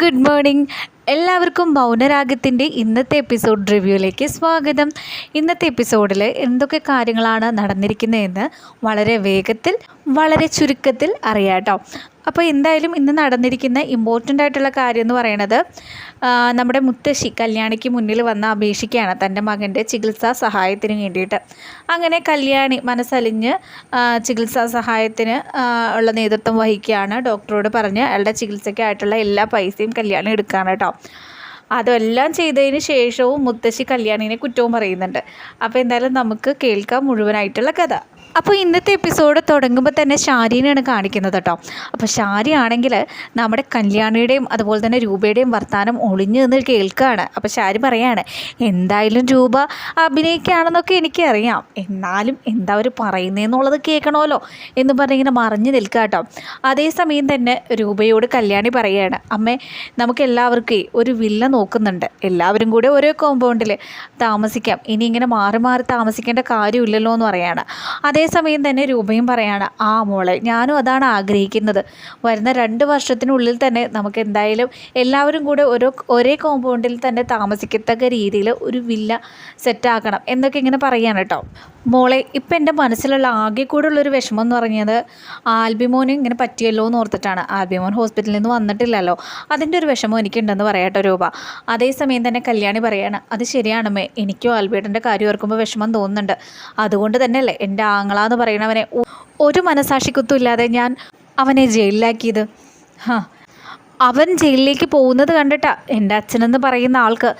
Good morning. എല്ലാവർക്കും മൗനരാഗത്തിന്റെ ഇന്നത്തെ episode റിവ്യൂയിലേക്ക് സ്വാഗതം. ഇന്നത്തെ എപ്പിസോഡിൽ എന്തൊക്കെ കാര്യങ്ങളാണ് നടന്നിരിക്കുന്നതെന്ന് വളരെ വേഗത്തിൽ വളരെ ചുരുക്കത്തിൽ അറിയാം കേട്ടോ. അപ്പോൾ എന്തായാലും ഇന്ന് നടന്നിരിക്കുന്ന ഇമ്പോർട്ടന്റ് ആയിട്ടുള്ള കാര്യം എന്ന് പറയുന്നത് നമ്മുടെ മുത്തശ്ശി കല്യാണിക്ക് മുന്നിൽ വന്ന് അപേക്ഷിക്കുകയാണ് തന്റെ മകന്റെ ചികിത്സാ സഹായത്തിന് വേണ്ടിയിട്ട്. അങ്ങനെ കല്യാണി മനസ്സലിഞ്ഞ് ചികിത്സാ സഹായത്തിന് ഉള്ള നേതൃത്വം വഹിക്കുകയാണ്. ഡോക്ടറോട് പറഞ്ഞ് അയാളുടെ ചികിത്സയ്ക്കായിട്ടുള്ള എല്ലാ പൈസയും കല്യാണി എടുക്കുകയാണ് കേട്ടോ. അതെല്ലാം ചെയ്തതിന് ശേഷവും മുത്തശ്ശി കല്യാണിനെ കുറ്റവും പറയുന്നുണ്ട്. അപ്പോൾ എന്തായാലും നമുക്ക് കേൾക്കാം മുഴുവനായിട്ടുള്ള കഥ. അപ്പോൾ ഇന്നത്തെ എപ്പിസോഡ് തുടങ്ങുമ്പോൾ തന്നെ ശാരീനെയാണ് കാണിക്കുന്നത് കേട്ടോ. അപ്പോൾ ഷാരി ആണെങ്കിൽ നമ്മുടെ കല്യാണിയുടെയും അതുപോലെ തന്നെ രൂപയുടെയും വർത്തമാനം ഒളിഞ്ഞു നിന്ന് കേൾക്കുകയാണ്. അപ്പോൾ ഷാരി പറയാണ് എന്തായാലും രൂപ അഭിനയിക്കുകയാണെന്നൊക്കെ എനിക്കറിയാം. എന്നാലും എന്താ അവർ പറയുന്നതെന്നുള്ളത് കേൾക്കണമല്ലോ എന്ന് പറഞ്ഞിങ്ങനെ മറിഞ്ഞു നിൽക്കുക കേട്ടോ. അതേസമയം തന്നെ രൂപയോട് കല്യാണി പറയുകയാണ് അമ്മേ നമുക്ക് എല്ലാവർക്കും ഒരു വില്ല നോക്കുന്നുണ്ട്. എല്ലാവരും കൂടെ ഒരേ കോമ്പൗണ്ടിൽ താമസിക്കാം. ഇനി ഇങ്ങനെ മാറി മാറി താമസിക്കേണ്ട കാര്യമില്ലല്ലോ എന്ന് പറയാണ്. അതേസമയം തന്നെ രൂപയും പറയാണ് ആ മോളെ ഞാനും അതാണ് ആഗ്രഹിക്കുന്നത്. വരുന്ന രണ്ട് വർഷത്തിനുള്ളിൽ തന്നെ നമുക്ക് എന്തായാലും എല്ലാവരും കൂടെ ഓരോ ഒരേ കോമ്പൗണ്ടിൽ തന്നെ താമസിക്കത്തക്ക രീതിയിൽ ഒരു വില്ല സെറ്റാക്കണം എന്നൊക്കെ ഇങ്ങനെ പറയാണ് കേട്ടോ. മോളെ ഇപ്പം എന്റെ മനസ്സിലുള്ള ആകെ കൂടെ ഉള്ളൊരു വിഷമം എന്ന് പറഞ്ഞത് ആൽബിമോന് ഇങ്ങനെ പറ്റിയല്ലോ എന്ന് ഓർത്തിട്ടാണ്. ആൽബിമോൻ ഹോസ്പിറ്റലിൽ നിന്ന് വന്നിട്ടില്ലല്ലോ. അതിന്റെ ഒരു വിഷമം എനിക്കുണ്ടെന്ന് പറയാട്ടോ രൂപ. അതേസമയം തന്നെ കല്യാണി പറയാണ് അത് ശരിയാണമ്മേ എനിക്കും ആൽബേട്ടന്റെ കാര്യം ഓർക്കുമ്പോൾ വിഷമം തോന്നുന്നുണ്ട്. അതുകൊണ്ട് തന്നെയല്ലേ എന്റെ ആങ്ങളാന്ന് പറയണവനെ ഒരു മനസാക്ഷിക്കുത്തും ഇല്ലാതെ ഞാൻ അവനെ ജയിലിലാക്കിയത്. ഹാ. അവൻ ജയിലിലേക്ക് പോകുന്നത് കണ്ടിട്ടാ എന്റെ അച്ഛനെന്ന് പറയുന്ന ആൾക്ക്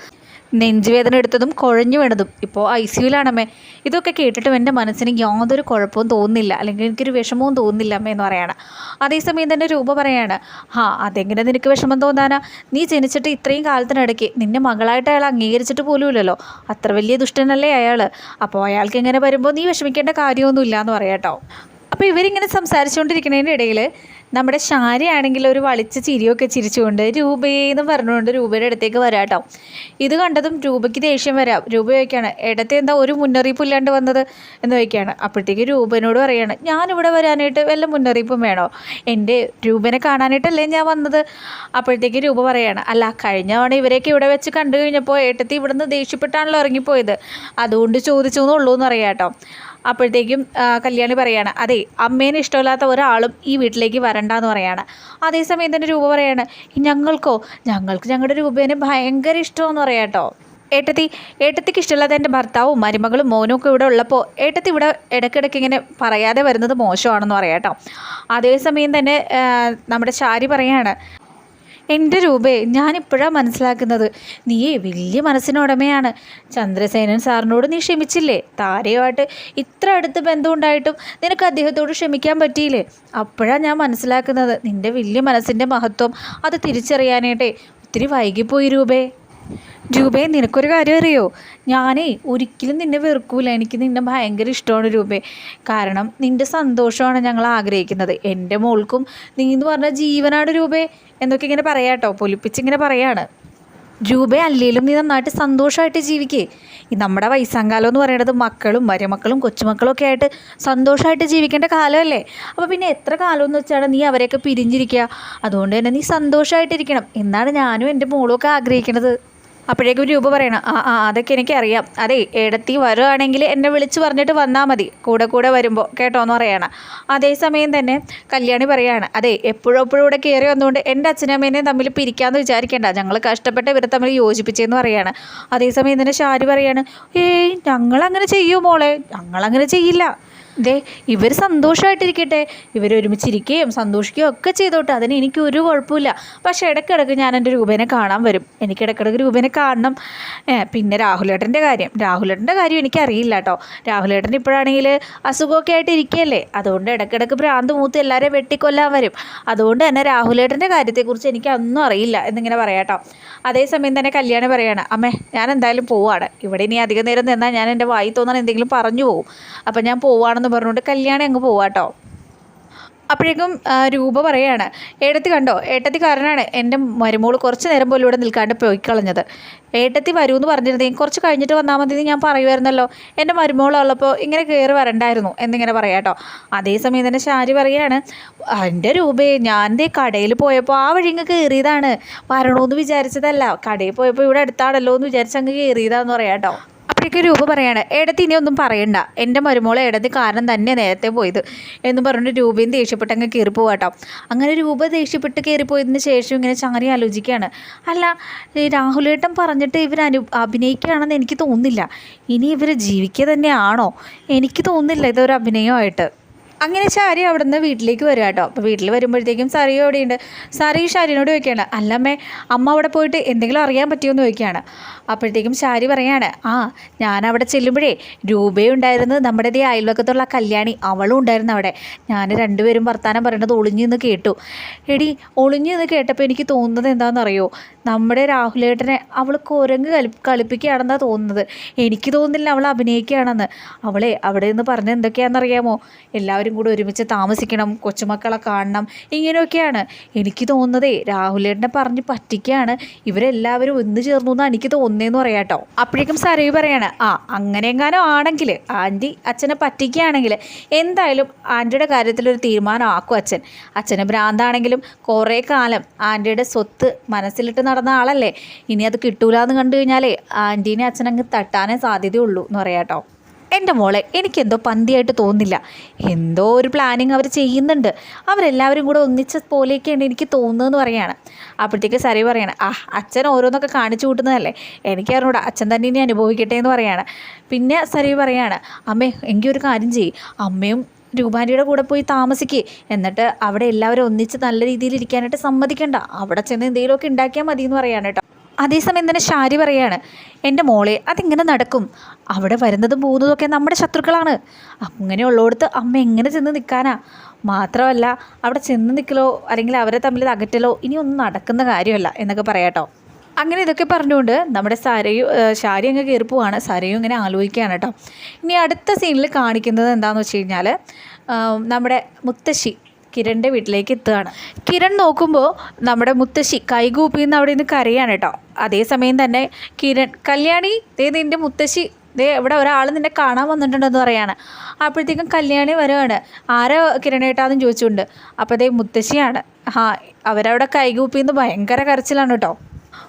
നെഞ്ചുവേദന എടുത്തതും കുഴഞ്ഞു വീണതും. ഇപ്പോൾ ഐ സിയുലാണമ്മേ ഇതൊക്കെ കേട്ടിട്ടും എന്റെ മനസ്സിന് യാതൊരു കുഴപ്പവും തോന്നുന്നില്ല. അല്ലെങ്കിൽ എനിക്കൊരു വിഷമവും തോന്നുന്നില്ല അമ്മ എന്ന് പറയാണ്. അതേസമയം തന്നെ രൂപ പറയാണ് ഹാ അതെങ്ങനെ നിനക്ക് വിഷമം തോന്നാനാ? നീ ജനിച്ചിട്ട് ഇത്രയും കാലത്തിനിടയ്ക്ക് നിന്നെ മകളായിട്ട് അയാൾ അംഗീകരിച്ചിട്ട് പോലുമില്ലല്ലോ. അത്ര വലിയ ദുഷ്ടനല്ലേ അയാൾ അപ്പോൾ അയാൾക്ക് ഇങ്ങനെ വരുമ്പോൾ നീ വിഷമിക്കേണ്ട കാര്യമൊന്നുമില്ല എന്ന് പറയാട്ടോ. അപ്പോൾ ഇവരിങ്ങനെ സംസാരിച്ചുകൊണ്ടിരിക്കുന്നതിന്റെ ഇടയിൽ നമ്മുടെ ശാരിയാണെങ്കിൽ ഒരു വളിച്ച ചിരിയൊക്കെ ചിരിച്ചുകൊണ്ട് രൂപയെന്ന് പറഞ്ഞുകൊണ്ട് രൂപയുടെ അടുത്തേക്ക് വരാട്ടോ ഇത് കണ്ടതും രൂപയ്ക്ക് ദേഷ്യം വരാം. രൂപ ചോദിക്കുകയാണ് ഇടത്തെ എന്താ ഒരു മുന്നറിയിപ്പ് ഇല്ലാണ്ട് വന്നത്? എന്ന് ചോദിക്കുകയാണ്. അപ്പോഴത്തേക്ക് രൂപനോട് പറയാണ് ഞാനിവിടെ വരാനായിട്ട് വല്ല മുന്നറിയിപ്പും വേണോ? എന്റെ രൂപനെ കാണാനായിട്ടല്ലേ ഞാൻ വന്നത്? അപ്പോഴത്തേക്ക് രൂപ പറയാണ് അല്ല കഴിഞ്ഞ തവണ ഇവരെയൊക്കെ ഇവിടെ വെച്ച് കണ്ടു കഴിഞ്ഞപ്പോൾ ഏട്ടത്തി ഇവിടുന്ന് ദേഷ്യപ്പെട്ടാണല്ലോ ഇറങ്ങിപ്പോയത്. അതുകൊണ്ട് ചോദിച്ചു എന്നുള്ളൂ എന്ന് അറിയാം കേട്ടോ. അപ്പോഴത്തേക്കും കല്യാണി പറയാണ് അതെ അമ്മേനെ ഇഷ്ടമില്ലാത്ത ഒരാളും ഈ വീട്ടിലേക്ക് വരണ്ടെന്ന് പറയാണ്. അതേസമയം തന്നെ രൂപ പറയാണ് ഞങ്ങൾക്കോ? ഞങ്ങൾക്ക് ഞങ്ങളുടെ രൂപേനെ ഭയങ്കര ഇഷ്ടമെന്ന് പറയാം കേട്ടോ. ഏട്ടത്തി ഏട്ടത്തിക്ക് ഇഷ്ടമില്ലാത്ത എന്റെ ഭർത്താവും മരുമകളും മോനും ഒക്കെ ഇവിടെ ഉള്ളപ്പോൾ ഏട്ടത്തി ഇവിടെ ഇടയ്ക്കിടയ്ക്ക് ഇങ്ങനെ പറയാതെ വരുന്നത് മോശമാണെന്ന് പറയാം കേട്ടോ. അതേസമയം തന്നെ നമ്മുടെ ചാരി പറയാണ് എന്റെ രൂപേ ഞാനിപ്പോഴാണ് മനസ്സിലാക്കുന്നത്. നീയേ വലിയ മനസ്സിനുടമയാണ്. ചന്ദ്രസേനൻ സാറിനോട് നീ ക്ഷമിച്ചില്ലേ? താരയുമായിട്ട് ഇത്ര അടുത്ത് ബന്ധമുണ്ടായിട്ടും നിനക്ക് അദ്ദേഹത്തോട് ക്ഷമിക്കാൻ പറ്റിയില്ലേ? അപ്പോഴാണ് ഞാൻ മനസ്സിലാക്കുന്നത്. നിന്റെ വലിയ മനസ്സിന്റെ മഹത്വം അത് തിരിച്ചറിയാനായിട്ടേ. ഒത്തിരി വൈകിപ്പോയി രൂപേ. രൂപേ നിനക്കൊരു കാര്യം അറിയോ? ഞാനേ ഒരിക്കലും നിന്നെ വെറുക്കൂല. എനിക്ക് നിന്നെ ഭയങ്കര ഇഷ്ടമാണ് രൂപേ. കാരണം നിന്റെ സന്തോഷമാണ് ഞങ്ങൾ ആഗ്രഹിക്കുന്നത്. എന്റെ മോൾക്കും നീ എന്ന് പറഞ്ഞ ജീവനാണ് രൂപേ. എന്നൊക്കെ ഇങ്ങനെ പറയാട്ടോ. പൊലിപ്പിച്ചിങ്ങനെ പറയാണ്. രൂപേ അല്ലേലും നീ നന്നായിട്ട് സന്തോഷമായിട്ട് ജീവിക്കേ. ഈ നമ്മുടെ വയസ്സാങ്കാലം എന്ന് പറയുന്നത് മക്കളും മരുമക്കളും കൊച്ചുമക്കളും ഒക്കെ ആയിട്ട് സന്തോഷമായിട്ട് ജീവിക്കേണ്ട കാലമല്ലേ? അപ്പോൾ പിന്നെ എത്ര കാലം എന്ന് വെച്ചാണ് നീ അവരെയൊക്കെ പിരിഞ്ഞിരിക്കുക? അതുകൊണ്ട് തന്നെ നീ സന്തോഷമായിട്ടിരിക്കണം. എന്നാണ് ഞാനും എന്റെ മോളും ഒക്കെ ആഗ്രഹിക്കുന്നത് അപ്പോഴേക്കും രൂപ പറയണം. ആ ആ അതൊക്കെ എനിക്കറിയാം. അതെ ഇടത്തി വരുവാണെങ്കിൽ എന്നെ വിളിച്ച് പറഞ്ഞിട്ട് വന്നാൽ മതി. കൂടെ കൂടെ വരുമ്പോൾ കേട്ടോ എന്ന് പറയണം. അതേസമയം തന്നെ കല്യാണി പറയാണ്. അതെ എപ്പോഴും എപ്പോഴും ഇവിടെ കയറി വന്നുകൊണ്ട് എന്റെ അച്ഛനമ്മേനെയും തമ്മിൽ പിരിക്കാമെന്ന് വിചാരിക്കേണ്ട. ഞങ്ങൾ കഷ്ടപ്പെട്ട് ഇവരെ തമ്മിൽ യോജിപ്പിച്ചെന്ന് പറയാണ്. അതേസമയം തന്നെ ഷാരി പറയാണ് ഏയ് ഞങ്ങളങ്ങനെ ചെയ്യൂ മോളെ? ഞങ്ങളങ്ങനെ ചെയ്യില്ല. ദേ ഇവർ സന്തോഷമായിട്ടിരിക്കട്ടെ ഇവർ ഒരുമിച്ചിരിക്കുകയും സന്തോഷിക്കുകയും ഒക്കെ ചെയ്തോട്ടെ. അതിന് എനിക്ക് ഒരു കുഴപ്പമില്ല. പക്ഷേ ഇടയ്ക്കിടയ്ക്ക് ഞാൻ എന്റെ രൂപേനെ കാണാൻ വരും. എനിക്ക് ഇടയ്ക്കിടയ്ക്ക് രൂപേനെ കാണണം. പിന്നെ രാഹുലേട്ടന്റെ കാര്യം. രാഹുലേട്ടന്റെ കാര്യം എനിക്കറിയില്ല കേട്ടോ. രാഹുലേട്ടൻ ഇപ്പോഴാണെങ്കിൽ അസുഖമൊക്കെ ആയിട്ട് ഇരിക്കുകയല്ലേ. അതുകൊണ്ട് ഇടയ്ക്കിടയ്ക്ക് ഭ്രാന്ത് മൂത്ത് എല്ലാവരെയും വെട്ടിക്കൊല്ലാൻ വരും. അതുകൊണ്ട് തന്നെ രാഹുലേട്ടന്റെ കാര്യത്തെക്കുറിച്ച് എനിക്ക് ഒന്നും അറിയില്ല എന്നിങ്ങനെ പറയാട്ടോ അതേസമയം തന്നെ കല്യാണം പറയാണ് അമ്മേ ഞാൻ എന്തായാലും പോവാണ്. ഇവിടെ ഇനി അധികം നേരം നിന്നാൽ ഞാൻ എന്റെ വായി തോന്നാൻ എന്തെങ്കിലും പറഞ്ഞു പോകും അപ്പം ഞാൻ പോവാണെന്ന് പറഞ്ഞുകൊണ്ട് കല്യാണം അങ്ങ് പോവാട്ടോ അപ്പോഴേക്കും രൂപ പറയാണ് ഏട്ടത്തി കണ്ടോ? ഏട്ടത്തി കാരനാണ് എന്റെ മരുമോൾ കുറച്ച് നേരം പോലും ഇവിടെ നിൽക്കാണ്ട് പോയി കളഞ്ഞത് ഏട്ടത്തി വരൂ എന്ന് പറഞ്ഞിരുന്നെങ്കിൽ കുറച്ച് കഴിഞ്ഞിട്ട് വന്നാൽ മതി ഞാൻ പറയുമായിരുന്നല്ലോ. എന്റെ മരുമോളുള്ളപ്പോൾ ഇങ്ങനെ കയറി വരണ്ടായിരുന്നു എന്നിങ്ങനെ പറയാം കേട്ടോ അതേസമയം തന്നെ ഷാരി പറയാണ് എന്റെ രൂപയെ ഞാൻ ദേ കടയിൽ പോയപ്പോൾ ആ വഴി ഇങ്ങ് കയറിയതാണ്. വരണമെന്ന് വിചാരിച്ചതല്ല. കടയിൽ പോയപ്പോൾ ഇവിടെ അടുത്താണല്ലോ എന്ന് വിചാരിച്ച് അങ്ങ് കയറിയതാണെന്ന് പറയാം കേട്ടോ അപ്പോഴേക്കും രൂപ പറയാണ്. എടത്തി ഇനി ഒന്നും പറയണ്ട. എന്റെ മരുമോളെ ഏടത്തി കാരണം തന്നെ നേരത്തെ പോയത് എന്ന് പറഞ്ഞിട്ട് രൂപയും ദേഷ്യപ്പെട്ട് അങ്ങ് കയറി പോവാട്ടോ അങ്ങനെ രൂപ ദേഷ്യപ്പെട്ട് കയറിപ്പോയതിന് ശേഷം ഇങ്ങനെ ചാരി ആലോചിക്കുകയാണ്. അല്ല രാഹുലേട്ടൻ പറഞ്ഞിട്ട് ഇവർ അനു അഭിനയിക്കുകയാണെന്ന് എനിക്ക് തോന്നുന്നില്ല. ഇനി ഇവർ ജീവിക്കുക തന്നെയാണോ? എനിക്ക് തോന്നുന്നില്ല ഇതൊരു അഭിനയമായിട്ട്. അങ്ങനെ ഷാരി അവിടെ നിന്ന് വീട്ടിലേക്ക് വരിക കേട്ടോ. അപ്പോൾ വീട്ടിൽ വരുമ്പോഴത്തേക്കും സറിയും അവിടെയുണ്ട് സാറി ഷാരിനോട് ചോദിക്കുകയാണ്. അല്ലമ്മേ അമ്മ അവിടെ പോയിട്ട് എന്തെങ്കിലും അറിയാൻ പറ്റുമോ? എന്ന് ചോദിക്കുകയാണ്. അപ്പോഴത്തേക്കും ഷാരി പറയാണ് ആ ഞാൻ അവിടെ ചെല്ലുമ്പോഴേ രൂപയുണ്ടായിരുന്നു നമ്മുടെ ദേ അയൽവക്കത്തുള്ള കല്യാണി. അവളും ഉണ്ടായിരുന്നു അവിടെ. ഞാൻ രണ്ടുപേരും വർത്താനം പറയുന്നത് ഒളിഞ്ഞു നിന്ന് കേട്ടു. എടി ഒളിഞ്ഞു നിന്ന് കേട്ടപ്പോൾ എനിക്ക് തോന്നുന്നത് എന്താണെന്നറിയോ? നമ്മുടെ രാഹുലേട്ടനെ അവൾ കുരങ്ങ് കളി കളിപ്പിക്കുകയാണെന്നാണ് തോന്നുന്നത്. എനിക്ക് തോന്നുന്നില്ല അവൾ അഭിനയിക്കുകയാണെന്ന്. അവളെ അവിടെ നിന്ന് പറഞ്ഞ എന്തൊക്കെയാണെന്നറിയാമോ? എല്ലാവരും കൂടെ ഒരുമിച്ച് താമസിക്കണം കൊച്ചുമക്കളെ കാണണം ഇങ്ങനെയൊക്കെയാണ്. എനിക്ക് തോന്നുന്നതേ രാഹുലേട്ടനെ പറഞ്ഞ് പറ്റിക്കുകയാണ്. ഇവരെല്ലാവരും ഒന്ന് ചേർന്നു എന്നാണ് എനിക്ക് തോന്നുന്നതെന്ന് പറയാം കേട്ടോ അപ്പോഴേക്കും സരവി പറയാണ് ആ അങ്ങനെയെങ്ങാനും ആണെങ്കിൽ ആന്റി അച്ഛനെ പറ്റിക്കുകയാണെങ്കിൽ എന്തായാലും ആന്റിയുടെ കാര്യത്തിലൊരു തീരുമാനം ആക്കും അച്ഛൻ. അച്ഛന് ഭ്രാന്താണെങ്കിലും കുറേ കാലം ആന്റിയുടെ സ്വത്ത് മനസ്സിലിട്ട് നടന്ന ആളല്ലേ? ഇനി അത് കിട്ടൂല എന്ന് കണ്ടു കഴിഞ്ഞാലേ ആന്റീനെ അച്ഛനങ്ങ് തട്ടാനേ സാധ്യതയുള്ളൂ എന്ന് പറയാട്ടോ എന്റെ മോളെ എനിക്കെന്തോ പന്തിയായിട്ട് തോന്നുന്നില്ല. എന്തോ ഒരു പ്ലാനിങ് അവർ ചെയ്യുന്നുണ്ട്. അവരെല്ലാവരും കൂടെ ഒന്നിച്ച പോലെയൊക്കെയാണ് എനിക്ക് തോന്നുന്നതെന്ന് പറയാണ്. അപ്പോഴത്തേക്ക് സരി പറയാണ് ആ അച്ഛൻ ഓരോന്നൊക്കെ കാണിച്ചു കൂട്ടുന്നതല്ലേ? എനിക്കറിഞ്ഞൂടാ അച്ഛൻ തന്നെ ഇനി അനുഭവിക്കട്ടെ എന്ന് പറയാണ്. പിന്നെ സരി പറയാണ് അമ്മേ എങ്കിൽ ഒരു കാര്യം ചെയ്യും. അമ്മയും രൂപാന്റിയുടെ കൂടെ പോയി താമസിക്കുക എന്നിട്ട് അവിടെ എല്ലാവരും ഒന്നിച്ച് നല്ല രീതിയിൽ ഇരിക്കാനായിട്ട് സമ്മതിക്കണ്ട. അവിടെ ചെന്ന് എന്തെങ്കിലുമൊക്കെ ഉണ്ടാക്കിയാൽ മതി എന്ന് പറയാണ് കേട്ടോ. അതേസമയം തന്നെ ഷാരി പറയാണ് എന്റെ മോളെ അതിങ്ങനെ നടക്കും. അവിടെ വരുന്നതും പോകുന്നതൊക്കെ നമ്മുടെ ശത്രുക്കളാണ്. അങ്ങനെയുള്ളടത്ത് അമ്മ എങ്ങനെ ചെന്ന് നിൽക്കാനാ മാത്രമല്ല അവിടെ ചെന്ന് നിൽക്കലോ അല്ലെങ്കിൽ അവരെ തമ്മിൽ അകറ്റലോ ഇനിയൊന്നും നടക്കുന്ന കാര്യമല്ല എന്നൊക്കെ പറയാട്ടോ അങ്ങനെ ഇതൊക്കെ പറഞ്ഞുകൊണ്ട് നമ്മുടെ സാരയും ശാരി അങ്ങ് കയറി പോവാണ്. സാരയും ഇങ്ങനെ ആലോചിക്കുകയാണ് കേട്ടോ. ഇനി അടുത്ത സീനിൽ കാണിക്കുന്നത് എന്താണെന്ന് വെച്ച് കഴിഞ്ഞാൽ നമ്മുടെ മുത്തശ്ശി കിരണിന്റെ വീട്ടിലേക്ക് എത്തുകയാണ്. കിരൺ നോക്കുമ്പോൾ നമ്മുടെ മുത്തശ്ശി കൈകൂപ്പി കൈകൂപ്പിന്ന് അവിടെ നിന്ന് കരയാണ് കേട്ടോ. അതേസമയം തന്നെ കിരൺ കല്യാണി ദേ നിന്റെ മുത്തശ്ശി ദേ ഇവിടെ ഒരാൾ നിന്നെ കാണാൻ വന്നിട്ടുണ്ടെന്ന് പറയാണ്. അപ്പോഴത്തേക്കും കല്യാണി വരുവാണ് ആരാ കിരണേട്ടാന്ന് ചോദിച്ചുകൊണ്ട്? അപ്പോൾ ദേ മുത്തശ്ശിയാണ്. ആ അവരവിടെ കൈകൂപ്പിന്ന് ഭയങ്കര കരച്ചിലാണ് കേട്ടോ.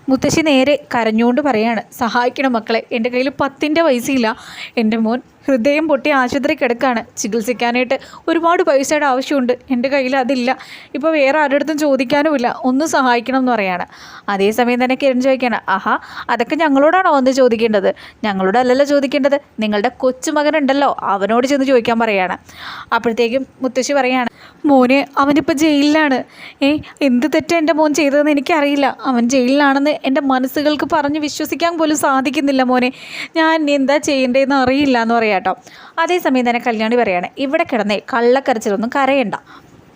മുത്തശ്ശി നേരെ കരഞ്ഞുകൊണ്ട് പറയാണ് സഹായിക്കണം മക്കളെ എന്റെ കയ്യിൽ പത്തിന്റെ പൈസയില്ല. എന്റെ മോൻ ഹൃദയം പൊട്ടി ആശുപത്രി കിടക്കാണ്. ചികിത്സിക്കാനായിട്ട് ഒരുപാട് പൈസയുടെ ആവശ്യമുണ്ട്. എന്റെ കയ്യിൽ അതില്ല. ഇപ്പോൾ വേറെ ആരുടെ അടുത്തും ചോദിക്കാനുമില്ല. ഒന്ന് സഹായിക്കണം എന്ന് പറയാണ്. അതേസമയം തന്നെ കിരൺ ചോദിക്കുകയാണ് ആഹാ അതൊക്കെ ഞങ്ങളോടാണോ വന്ന് ചോദിക്കേണ്ടത്? ഞങ്ങളോട് അല്ലല്ലോ ചോദിക്കേണ്ടത്. നിങ്ങളുടെ കൊച്ചുമകനുണ്ടല്ലോ. അവനോട് ചെന്ന് ചോദിക്കാൻ പറയാണ്. അപ്പോഴത്തേക്കും മുത്തശ്ശി പറയാണ് മോനെ അവനിപ്പോൾ ജയിലിലാണ്. ഏ എന്ത് തെറ്റാ എന്റെ മോൻ ചെയ്തതെന്ന് എനിക്കറിയില്ല. അവൻ ജയിലിലാണെന്ന് എന്റെ മനസ്സുകൾക്ക് പറഞ്ഞ് വിശ്വസിക്കാൻ പോലും സാധിക്കുന്നില്ല മോനെ. ഞാൻ എന്താ ചെയ്യേണ്ടതെന്ന് അറിയില്ല എന്ന് പറയാം കേട്ടോ. അതേസമയം തന്നെ കല്യാണി പറയാണ് ഇവിടെ കിടന്നേ കള്ളക്കരച്ചിലൊന്നും കരയണ്ട.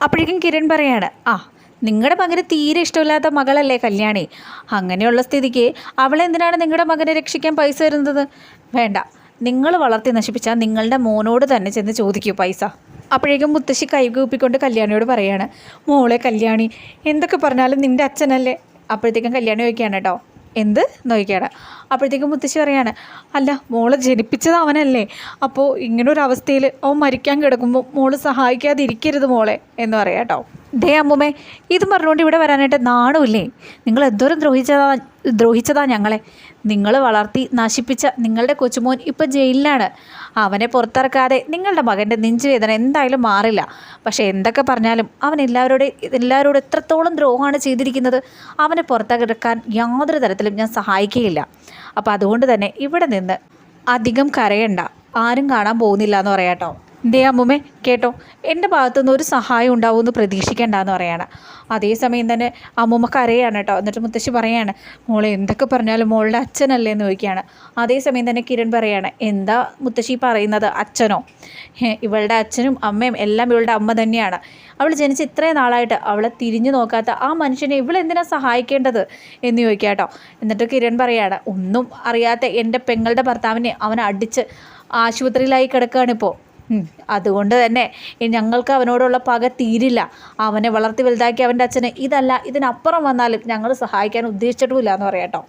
അപ്പോഴേക്കും കിരൺ പറയാണ് ആ നിങ്ങളുടെ മകന് തീരെ ഇഷ്ടമില്ലാത്ത മകളല്ലേ കല്യാണി? അങ്ങനെയുള്ള സ്ഥിതിക്ക് അവളെന്തിനാണ് നിങ്ങളുടെ മകനെ രക്ഷിക്കാൻ പൈസ വരുന്നത് വേണ്ട നിങ്ങൾ വളർത്തി നശിപ്പിച്ചാൽ നിങ്ങളുടെ മോനോട് തന്നെ ചെന്ന് ചോദിക്കൂ പൈസ. അപ്പോഴേക്കും മുത്തശ്ശി കൈകൂപ്പിക്കൊണ്ട് കല്യാണിയോട് പറയാണ് മോളെ കല്യാണി എന്തൊക്കെ പറഞ്ഞാലും നിന്റെ അച്ഛനല്ലേ? അപ്പോഴത്തേക്കും കല്യാണി ചോദിക്കുകയാണ് കേട്ടോ എന്ത്? നോക്കിയാണ് അപ്പോഴത്തേക്കും മുത്തശ്ശി പറയാണ് അല്ല മോളെ ജനിപ്പിച്ചത് അവനല്ലേ? അപ്പോൾ ഒരു അവസ്ഥയിൽ അവൻ മരിക്കാൻ കിടക്കുമ്പോൾ മോൾ സഹായിക്കാതെ ഇരിക്കരുത് മോളെ എന്ന് പറയാം കേട്ടോ. ദേ അമ്മുമേ ഇത് പറഞ്ഞുകൊണ്ട് ഇവിടെ വരാനായിട്ട് നാണമില്ലേ? നിങ്ങൾ എന്തോരം ദ്രോഹിച്ചതാ ദ്രോഹിച്ചതാ ഞങ്ങളെ. നിങ്ങൾ വളർത്തി നശിപ്പിച്ച നിങ്ങളുടെ കൊച്ചുമോൻ ഇപ്പോൾ ജയിലിലാണ്. അവനെ പുറത്തിറക്കാതെ നിങ്ങളുടെ മകന്റെ നെഞ്ചുവേദന എന്തായാലും മാറില്ല. പക്ഷേ എന്തൊക്കെ പറഞ്ഞാലും അവൻ എല്ലാവരോടും എല്ലാവരോടും എത്രത്തോളം ദ്രോഹമാണ് ചെയ്തിരിക്കുന്നത് അവനെ പുറത്തിറക്കാൻ യാതൊരു തരത്തിലും ഞാൻ സഹായിക്കുകയില്ല. അപ്പോൾ അതുകൊണ്ട് തന്നെ ഇവിടെ നിന്ന് അധികം കരയണ്ട. ആരും കാണാൻ പോകുന്നില്ല എന്ന് പറയാട്ടോ. ദേ അമ്മുമ്മേ കേട്ടോ എന്റെ ഭാഗത്തുനിന്ന് ഒരു സഹായം ഉണ്ടാവുമെന്ന് പ്രതീക്ഷിക്കേണ്ടെന്ന് പറയാണ്. അതേസമയം തന്നെ അമ്മുമ്മ കരയാണ് കേട്ടോ. എന്നിട്ട് മുത്തശ്ശി പറയാണ് മോളെ എന്തൊക്കെ പറഞ്ഞാലും മോളുടെ അച്ഛനല്ലേ എന്ന് ചോദിക്കുകയാണ്. അതേസമയം തന്നെ കിരൺ പറയാണ് എന്താ മുത്തശ്ശി പറയുന്നത് അച്ഛനോ? ഇവളുടെ അച്ഛനും അമ്മയും എല്ലാം ഇവളുടെ അമ്മ തന്നെയാണ്. അവൾ ജനിച്ച് ഇത്രയും നാളായിട്ട് അവളെ തിരിഞ്ഞു നോക്കാത്ത ആ മനുഷ്യനെ ഇവളെന്തിനാണ് സഹായിക്കേണ്ടത് എന്ന് ചോദിക്കുക കേട്ടോ. എന്നിട്ട് കിരൺ പറയാണ് ഒന്നും അറിയാത്ത എന്റെ പെങ്ങളുടെ ഭർത്താവിനെ അവനെ അടിച്ച് ആശുപത്രിയിലായി കിടക്കുകയാണിപ്പോൾ അതുകൊണ്ട് തന്നെ ഞങ്ങൾക്ക് അവനോടുള്ള പക തീരില്ല. അവനെ വളർത്തി വലുതാക്കി അവന്റെ അച്ഛനെ ഇതല്ല ഇതിനപ്പുറം വന്നാലും ഞങ്ങൾ സഹായിക്കാൻ ഉദ്ദേശിച്ചിട്ടുമില്ല എന്ന് പറയാട്ടോ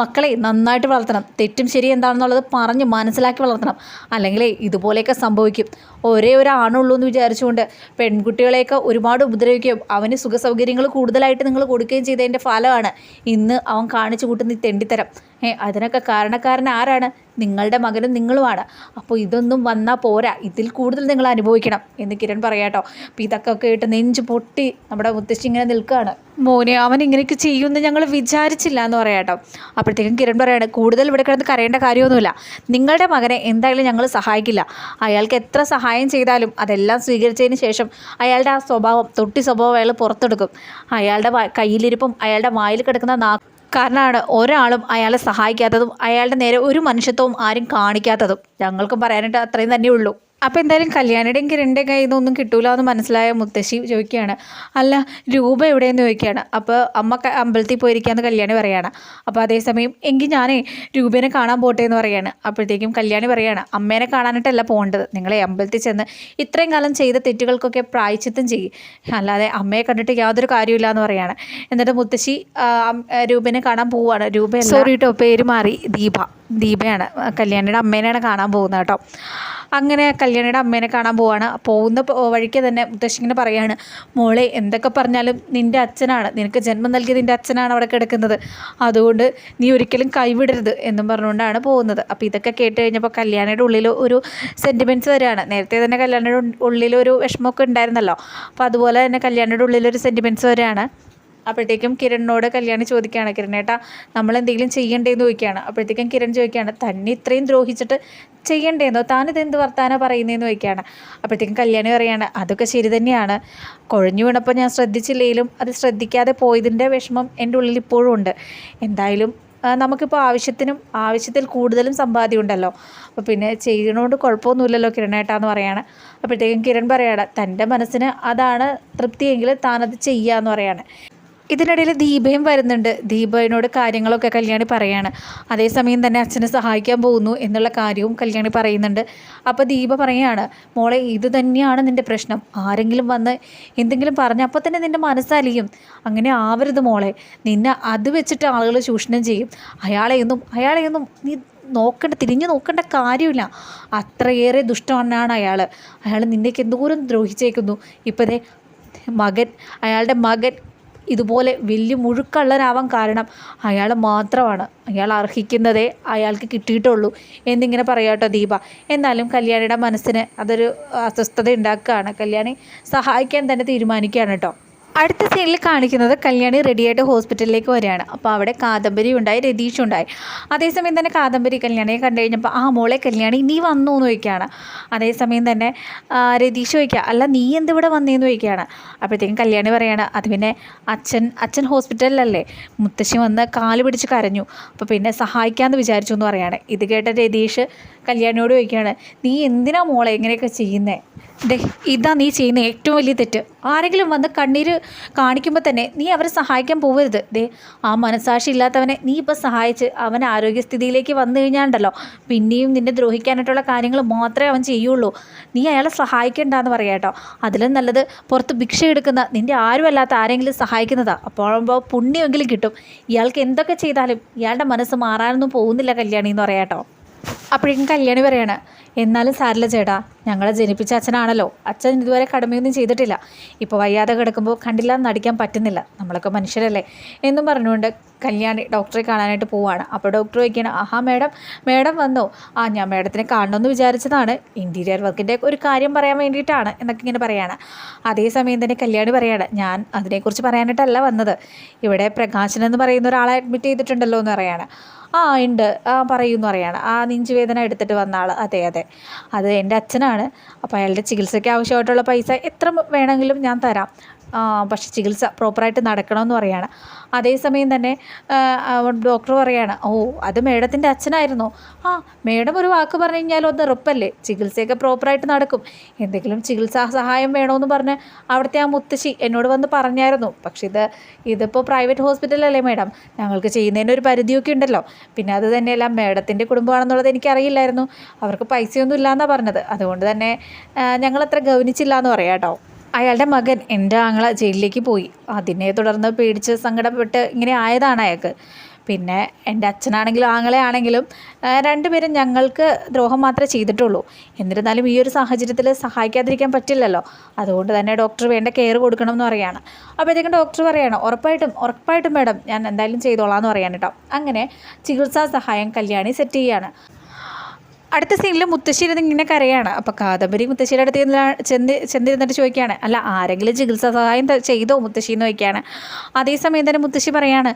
മക്കളെ നന്നായിട്ട് വളർത്തണം. തെറ്റും ശരി എന്താണെന്നുള്ളത് പറഞ്ഞ് മനസ്സിലാക്കി വളർത്തണം. അല്ലെങ്കിൽ ഇതുപോലെയൊക്കെ സംഭവിക്കും. ഒരേ ഒരു ആണുള്ളൂ എന്ന് വിചാരിച്ചുകൊണ്ട് പെൺകുട്ടികളെയൊക്കെ ഒരുപാട് ഉപദ്രവിക്കുകയും അവന് സുഖ സൗകര്യങ്ങൾ കൂടുതലായിട്ട് നിങ്ങൾ കൊടുക്കുകയും ചെയ്തതിന്റെ ഫലമാണ്. ഇന്ന് അവൻ കാണിച്ചു കൂട്ടുന്ന ഈ തെണ്ടിത്തരം. അതിനൊക്കെ കാരണക്കാരൻ ആരാണ്? നിങ്ങളുടെ മകനും നിങ്ങളുമാണ്. അപ്പോൾ ഇതൊന്നും വന്നാൽ പോരാ. ഇതിൽ കൂടുതൽ നിങ്ങൾ അനുഭവിക്കണം എന്ന് കിരൺ പറയാട്ടോ അപ്പോൾ ഇതൊക്കെ കേട്ട് നെഞ്ച് പൊട്ടി നമ്മുടെ മുത്തശ്ശി ഇങ്ങനെ നിൽക്കുകയാണ് മോനെ അവൻ ഇങ്ങനെയൊക്കെ ചെയ്യുമെന്ന് ഞങ്ങൾ വിചാരിച്ചില്ല എന്ന് പറയാട്ടോ അപ്പോഴത്തേക്കും കിരൺ പറയാണ് കൂടുതൽ ഇവിടെ കിടന്ന് കരയേണ്ട കാര്യമൊന്നുമില്ല. നിങ്ങളുടെ മകനെ എന്തായാലും ഞങ്ങൾ സഹായിക്കില്ല. അയാൾക്ക് എത്ര സഹായം ചെയ്താലും അതെല്ലാം സ്വീകരിച്ചതിന് ശേഷം അയാളുടെ ആ സ്വഭാവം തൊട്ടി സ്വഭാവം അയാൾ പുറത്തെടുക്കും. അയാളുടെ കയ്യിലിരിപ്പും അയാളുടെ വായിൽ കിടക്കുന്ന നാ കാരണമാണ് ഒരാളും അയാളെ സഹായിക്കാത്തതും അയാളുടെ നേരെ ഒരു മനുഷ്യത്വവും ആരും കാണിക്കാത്തതും. ഞങ്ങൾക്കും പറയാനായിട്ട് അത്രയും തന്നെ ഉള്ളൂ. അപ്പോൾ എന്തായാലും കല്യാണിയുടെയും കിരണിന്റെയും കയ്യിൽ നിന്നൊന്നും കിട്ടൂല എന്ന് മനസ്സിലായ മുത്തശ്ശി ചോദിക്കുകയാണ്. അല്ല രൂപ എവിടെയെന്ന് ചോദിക്കുകയാണ്. അപ്പോൾ അമ്മ അമ്പലത്തിൽ പോയിരിക്കാന്ന് കല്യാണി പറയാണ്. അപ്പോൾ അതേസമയം എങ്കിൽ ഞാനേ രൂപേനെ കാണാൻ പോട്ടെ എന്ന് പറയാണ്. അപ്പോഴത്തേക്കും കല്യാണി പറയാണ് അമ്മേനെ കാണാനായിട്ടല്ല പോകേണ്ടത്. നിങ്ങളെ അമ്പലത്തിൽ ചെന്ന് ഇത്രയും കാലം ചെയ്ത തെറ്റുകൾക്കൊക്കെ പ്രായച്ചിത്തം ചെയ്യും. അല്ലാതെ അമ്മയെ കണ്ടിട്ട് യാതൊരു കാര്യമില്ല എന്ന് പറയാണ്. എന്നിട്ട് മുത്തശ്ശി രൂപേനെ കാണാൻ പോവുകയാണ്. രൂപ സോറി കേട്ടോ പേര് മാറി. ദീപ. ദീപയാണ്. കല്യാണിയുടെ അമ്മേനെയാണ് കാണാൻ പോകുന്നത് കേട്ടോ. അങ്ങനെ കല്യാണിയുടെ അമ്മേനെ കാണാൻ പോവാണ്. പോകുന്ന വഴിക്ക് തന്നെ മുത്തശ്ശി ഇങ്ങനെ പറയാണ് മോളെ എന്തൊക്കെ പറഞ്ഞാലും നിന്റെ അച്ഛനാണ്. നിനക്ക് ജന്മം നൽകിയ നിന്റെ അച്ഛനാണ് അവിടെ കിടക്കുന്നത്. അതുകൊണ്ട് നീ ഒരിക്കലും കൈവിടരുത് എന്നും പറഞ്ഞുകൊണ്ടാണ് പോകുന്നത്. അപ്പോൾ ഇതൊക്കെ കേട്ട് കഴിഞ്ഞപ്പോൾ കല്യാണിയുടെ ഉള്ളിൽ ഒരു സെന്റിമെന്റ്സ് വരികയാണ്. നേരത്തെ തന്നെ കല്യാണിയുടെ ഉള്ളിൽ ഒരു വിഷമമൊക്കെ ഉണ്ടായിരുന്നല്ലോ. അപ്പോൾ അതുപോലെ തന്നെ കല്യാണിയുടെ ഉള്ളിൽ ഒരു സെന്റിമെന്റ്സ് വരികയാണ്. അപ്പോഴത്തേക്കും കിരണിനോട് കല്യാണി ചോദിക്കുകയാണ് കിരണേട്ടാ നമ്മൾ എന്തെങ്കിലും ചെയ്യണ്ടേന്ന് ചോദിക്കുകയാണ്. അപ്പോഴത്തേക്കും കിരൺ ചോദിക്കുകയാണ് തന്നെ ഇത്രയും ദ്രോഹിച്ചിട്ട് ചെയ്യണ്ടേന്നോ? താനിത് എന്ത് വർത്താനം പറയുന്നതെന്ന് ചോദിക്കുകയാണ്. അപ്പോഴത്തേക്കും കല്യാണി പറയുകയാണ് അതൊക്കെ ശരി തന്നെയാണ്. കുഴഞ്ഞു വീണപ്പോൾ ഞാൻ ശ്രദ്ധിച്ചില്ലെങ്കിലും അത് ശ്രദ്ധിക്കാതെ പോയതിന്റെ വിഷമം എന്റെ ഉള്ളിൽ ഇപ്പോഴും ഉണ്ട്. എന്തായാലും നമുക്കിപ്പോൾ ആവശ്യത്തിനും ആവശ്യത്തിൽ കൂടുതലും സമ്പാദ്യം ഉണ്ടല്ലോ. അപ്പോൾ പിന്നെ ചെയ്യണോണ്ട് കുഴപ്പമൊന്നുമില്ലല്ലോ കിരണേട്ടാന്ന് പറയുകയാണ് അപ്പോഴത്തേക്കും കിരൺ പറയാണ് തന്റെ മനസ്സിന് അതാണ് തൃപ്തിയെങ്കിൽ താനത് ചെയ്യുക ചെയ്യാന്ന് പറയാണ്. ഇതിനിടയിൽ ദീപയും വരുന്നുണ്ട്. ദീപയോട് കാര്യങ്ങളൊക്കെ കല്യാണി പറയാണ്. അതേസമയം തന്നെ അച്ഛനെ സഹായിക്കാൻ പോകുന്നു എന്നുള്ള കാര്യവും കല്യാണി പറയുന്നുണ്ട്. അപ്പോൾ ദീപ പറയാണ് മോളെ ഇത് തന്നെയാണ് നിന്റെ പ്രശ്നം. ആരെങ്കിലും വന്ന് എന്തെങ്കിലും പറഞ്ഞ് അപ്പോൾ തന്നെ നിന്റെ മനസ്സലിയും. അങ്ങനെ ആവരുത് മോളെ. നിന്നെ അത് വെച്ചിട്ട് ആളുകൾ ചൂഷണം ചെയ്യും. അയാളെയൊന്നും അയാളെയൊന്നും നീ നോക്കേണ്ട തിരിഞ്ഞു നോക്കേണ്ട കാര്യമില്ല. അത്രയേറെ ദുഷ്ടമാണ് അയാൾ അയാൾ നിന്നേക്ക് എന്തോരം ദ്രോഹിച്ചേക്കുന്നു. ഇപ്പോഴേ മകൻ അയാളുടെ മകൻ ഇതുപോലെ വലിയ മുഴുക്കള്ളനാവാൻ കാരണം അയാൾ മാത്രമാണ്. അയാൾ അർഹിക്കുന്നതേ അയാൾക്ക് കിട്ടിയിട്ടുള്ളൂ എന്നിങ്ങനെ പറയാട്ടോ ദീപ. എന്നാലും കല്യാണിയുടെ മനസ്സിന് അതൊരു അസ്വസ്ഥത ഉണ്ടാക്കുകയാണ്. കല്യാണി സഹായിക്കാൻ തന്നെ തീരുമാനിക്കുകയാണ് കേട്ടോ. അടുത്ത സീനിൽ കാണിക്കുന്നത് കല്യാണി റെഡിയായിട്ട് ഹോസ്പിറ്റലിലേക്ക് വരികയാണ്. അപ്പോൾ അവിടെ കാദംബരി ഉണ്ടായി രതീഷ് ഉണ്ടായി. അതേസമയം തന്നെ കാദംബരി കല്യാണിയെ കണ്ടു കഴിഞ്ഞപ്പോൾ ആ മോളെ കല്യാണി നീ വന്നു എന്ന് ചോദിക്കുകയാണ്. അതേസമയം തന്നെ രതീഷ് ചോദിക്കുക അല്ല നീ എന്തിവിടെ വന്നേന്ന് ചോദിക്കുകയാണ്. അപ്പോഴത്തേക്കും കല്യാണി പറയാണ് അത് പിന്നെ അച്ഛൻ അച്ഛൻ ഹോസ്പിറ്റലിലല്ലേ മുത്തശ്ശി വന്ന് കാൽ പിടിച്ച് കരഞ്ഞു. അപ്പോൾ പിന്നെ സഹായിക്കാമെന്ന് വിചാരിച്ചു എന്ന് പറയുകയാണ് ഇത് കേട്ട രതീഷ് കല്യാണിയോട് ചോദിക്കുകയാണ് നീ എന്തിനാ മോളെ ഇങ്ങനെയൊക്കെ ചെയ്യുന്നേ? ദേ ഇതാ നീ ചെയ്യുന്ന ഏറ്റവും വലിയ തെറ്റ്. ആരെങ്കിലും വന്ന് കണ്ണീര് കാണിക്കുമ്പോൾ തന്നെ നീ അവരെ സഹായിക്കാൻ പോകരുത് ദേ ആ മനസാക്ഷി ഇല്ലാത്തവനെ നീ ഇപ്പോൾ സഹായിച്ച് അവൻ ആരോഗ്യസ്ഥിതിയിലേക്ക് വന്നു കഴിഞ്ഞാണ്ടല്ലോ. പിന്നെയും നിന്നെ ദ്രോഹിക്കാനായിട്ടുള്ള കാര്യങ്ങൾ മാത്രമേ അവൻ ചെയ്യുള്ളൂ. നീ അയാളെ സഹായിക്കണ്ടെന്ന് പറയാം കേട്ടോ. അതിലും നല്ലത് പുറത്ത് ഭിക്ഷ എടുക്കുന്ന നിന്റെ ആരുമല്ലാത്ത ആരെങ്കിലും സഹായിക്കുന്നതാ. അപ്പോഴാകുമ്പോൾ പുണ്യമെങ്കിലും കിട്ടും. ഇയാൾക്ക് എന്തൊക്കെ ചെയ്താലും ഇയാളുടെ മനസ്സ് മാറാനൊന്നും പോകുന്നില്ല കല്യാണി എന്ന് പറയാം കേട്ടോ. അപ്പോഴേക്കും കല്യാണി പറയാണ് എന്നാലും സാരില്ല ചേട്ടാ ഞങ്ങളെ ജനിപ്പിച്ച അച്ഛനാണല്ലോ. അച്ഛൻ ഇതുവരെ കടമയൊന്നും ചെയ്തിട്ടില്ല. ഇപ്പോൾ വയ്യാതെ കിടക്കുമ്പോൾ കണ്ടില്ല നടിക്കാൻ പറ്റുന്നില്ല. നമ്മളൊക്കെ മനുഷ്യരല്ലേ? എന്നും പറഞ്ഞുകൊണ്ട് കല്യാണി ഡോക്ടറെ കാണാനായിട്ട് പോവാണ്. അപ്പോൾ ഡോക്ടർ ചോദിക്കുകയാണ് ആഹാ മേഡം മേഡം വന്നോ? ആ ഞാൻ മേഡത്തിനെ കാണണമെന്ന് വിചാരിച്ചതാണ്. ഇന്റീരിയർ വർക്കിന്റെ ഒരു കാര്യം പറയാൻ വേണ്ടിയിട്ടാണ് എന്നൊക്കെ ഇങ്ങനെ പറയുകയാണ് അതേസമയം തന്നെ കല്യാണി പറയാണ് ഞാൻ അതിനെക്കുറിച്ച് പറയാനായിട്ടല്ല വന്നത്. ഇവിടെ പ്രകാശൻ എന്ന് പറയുന്ന ഒരാളെ അഡ്മിറ്റ് ചെയ്തിട്ടുണ്ടല്ലോ എന്ന് പറയാണ്. ആ ഉണ്ട്. ആ പറയുമെന്ന് പറയാണ്. ആ നെഞ്ചുവേദന എടുത്തിട്ട് വന്ന ആൾ അതെ അതെ. അത് എന്റെ അച്ഛനാണ്. അപ്പോൾ അയാളുടെ ചികിത്സയ്ക്ക് ആവശ്യമായിട്ടുള്ള പൈസ എത്ര വേണമെങ്കിലും ഞാൻ തരാം. പക്ഷേ ചികിത്സ പ്രോപ്പറായിട്ട് നടക്കണമെന്ന് പറയുകയാണ് അതേസമയം തന്നെ ഡോക്ടർ പറയുകയാണ് ഓ അത് മേഡത്തിന്റെ അച്ഛനായിരുന്നോ. ആ മേഡം ഒരു വാക്ക് പറഞ്ഞു കഴിഞ്ഞാൽ ഒന്ന് ഉറപ്പല്ലേ? ചികിത്സയൊക്കെ പ്രോപ്പറായിട്ട് നടക്കും. എന്തെങ്കിലും ചികിത്സാ സഹായം വേണമെന്ന് പറഞ്ഞ് അവിടുത്തെ ആ മുത്തശ്ശി എന്നോട് വന്ന് പറഞ്ഞായിരുന്നു. പക്ഷേ ഇത് ഇതിപ്പോൾ പ്രൈവറ്റ് ഹോസ്പിറ്റലല്ലേ മേഡം. ഞങ്ങൾക്ക് ചെയ്യുന്നതിന് ഒരു പരിധിയൊക്കെ ഉണ്ടല്ലോ. പിന്നെ അത് തന്നെയല്ല മേഡത്തിന്റെ കുടുംബമാണെന്നുള്ളത് എനിക്കറിയില്ലായിരുന്നു. അവർക്ക് പൈസയൊന്നും ഇല്ലയെന്നാണ് പറഞ്ഞത്. അതുകൊണ്ട് തന്നെ ഞങ്ങളത്ര ഗൗനിച്ചില്ല എന്ന് പറയാം കേട്ടോ അയാളുടെ മകൻ എന്റെ ആങ്ങള ജയിലിലേക്ക് പോയി. അതിനെ തുടർന്ന് പേടിച്ച് സങ്കടപ്പെട്ട് ഇങ്ങനെ ആയതാണ് അയാൾക്ക്. പിന്നെ എന്റെ അച്ഛനാണെങ്കിലും ആങ്ങളെ ആണെങ്കിലും രണ്ടുപേരും ഞങ്ങൾക്ക് ദ്രോഹം മാത്രമേ ചെയ്തിട്ടുള്ളൂ. എന്നിരുന്നാലും ഈ ഒരു സാഹചര്യത്തിൽ സഹായിക്കാതിരിക്കാൻ പറ്റില്ലല്ലോ. അതുകൊണ്ട് തന്നെ ഡോക്ടർ വേണ്ട കെയർ കൊടുക്കണം എന്ന് പറയുകയാണ് അപ്പോഴത്തേക്കും ഡോക്ടർ പറയുകയാണ് ഉറപ്പായിട്ടും ഉറപ്പായിട്ടും മാഡം ഞാൻ എന്തായാലും ചെയ്തോളാം എന്ന് പറയാൻ കേട്ടോ. അങ്ങനെ ചികിത്സാ സഹായം കല്യാണി സെറ്റ് ചെയ്യുകയാണ്. അടുത്ത സീനിൽ മുത്തശ്ശി ഇരുന്ന് ഇങ്ങനെ കരയാണ്. അപ്പോൾ കാദംബരി മുത്തശ്ശിയുടെ അടുത്ത് ചെന്ന് ചെന്നിരുന്നിട്ട് ചോദിക്കുകയാണ് അല്ല ആരെങ്കിലും ചികിത്സാ സഹായം ചെയ്തോ? മുത്തശ്ശി എന്ന് ചോദിക്കുകയാണ്. അതേസമയം തന്നെ മുത്തശ്ശി പറയാണ്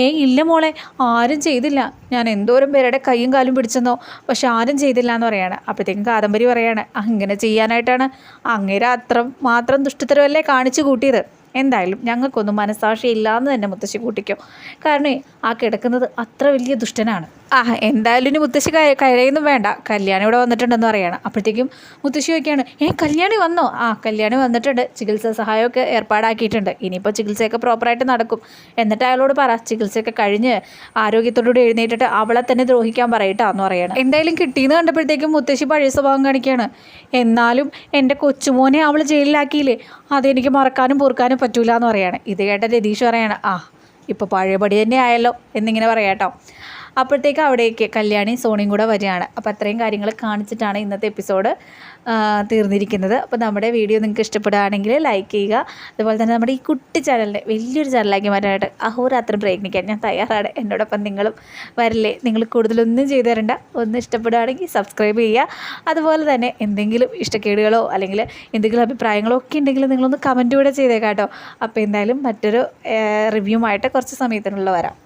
ഏ ഇല്ല മോളെ ആരും ചെയ്തില്ല. ഞാൻ എന്തോരം പേരുടെ കൈയും കാലും പിടിച്ചെന്നോ? പക്ഷെ ആരും ചെയ്തില്ല എന്ന് പറയാണ്. അപ്പോഴത്തേക്കും കാദംബരി പറയാണ് അങ്ങനെ ചെയ്യാനായിട്ടാണ്. അങ്ങേരെ അത്ര മാത്രം ദുഷ്ടത്തരമല്ലേ കാണിച്ചു കൂട്ടിയത്? എന്തായാലും ഞങ്ങൾക്കൊന്നും മനസ്സാക്ഷി ഇല്ലാന്ന് തന്നെ മുത്തശ്ശി കൂട്ടിക്കോ. കാരണം ആ കിടക്കുന്നത് അത്ര വലിയ ദുഷ്ടനാണ്. ആ എന്തായാലും ഇനി മുത്തശ്ശി കരയൊന്നും വേണ്ട. കല്യാണി ഇവിടെ വന്നിട്ടുണ്ടെന്ന് പറയണം. അപ്പോഴത്തേക്കും മുത്തശ്ശി ചോദിക്കുകയാണ് ഏ കല്യാണി വന്നോ? ആ കല്യാണി വന്നിട്ടുണ്ട്. ചികിത്സാ സഹായമൊക്കെ ഏർപ്പാടാക്കിയിട്ടുണ്ട്. ഇനിയിപ്പോൾ ചികിത്സയൊക്കെ പ്രോപ്പറായിട്ട് നടക്കും. എന്നിട്ട് അയാളോട് പറ ചികിത്സയൊക്കെ കഴിഞ്ഞ് ആരോഗ്യത്തോടുകൂടി എഴുന്നേറ്റിട്ട് അവളെ തന്നെ ദ്രോഹിക്കാൻ പറയട്ടാന്ന് പറയണം. എന്തായാലും കിട്ടിയെന്ന് കണ്ടപ്പോഴത്തേക്കും മുത്തശ്ശി പഴയ സ്വഭാവം കാണിക്കുകയാണ്. എന്നാലും എന്റെ കൊച്ചുമോനെ അവൾ ജയിലിലാക്കിയില്ലേ? അതെനിക്ക് മറക്കാനും പൊറുക്കാനും പറ്റൂല എന്ന് പറയാണ്. ഇത് കേട്ട രതീഷ് പറയാണ് ആ ഇപ്പോൾ പഴയപടി തന്നെ ആയല്ലോ എന്നിങ്ങനെ പറയാം കേട്ടോ അപ്പോഴത്തേക്ക് അവിടേക്ക് കല്യാണി സോണിയും കൂടെ വരികയാണ്. അപ്പോൾ അത്രയും കാര്യങ്ങൾ കാണിച്ചിട്ടാണ് ഇന്നത്തെ എപ്പിസോഡ് തീർന്നിരിക്കുന്നത്. അപ്പോൾ നമ്മുടെ വീഡിയോ നിങ്ങൾക്ക് ഇഷ്ടപ്പെടുകയാണെങ്കിൽ ലൈക്ക് ചെയ്യുക. അതുപോലെ തന്നെ നമ്മുടെ ഈ കുട്ടി ചാനലിന്റെ വലിയൊരു ചാനലാക്കി മാറ്റാനായിട്ട് അഹോരാത്രം പ്രയത്നിക്കാൻ ഞാൻ തയ്യാറാണ്. എന്നോടൊപ്പം നിങ്ങളും വരില്ലേ? നിങ്ങൾ കൂടുതലൊന്നും ചെയ്തു തരണ്ട. ഒന്ന് ഇഷ്ടപ്പെടുകയാണെങ്കിൽ സബ്സ്ക്രൈബ് ചെയ്യുക. അതുപോലെ തന്നെ എന്തെങ്കിലും ഇഷ്ടക്കേടുകളോ അല്ലെങ്കിൽ എന്തെങ്കിലും അഭിപ്രായങ്ങളോ ഒക്കെ ഉണ്ടെങ്കിൽ നിങ്ങളൊന്ന് കമന്റ് കൂടെ ചെയ്തേക്കാം കേട്ടോ അപ്പോൾ എന്തായാലും മറ്റൊരു റിവ്യൂമായിട്ട് കുറച്ച് സമയത്തിനുള്ള വരാം.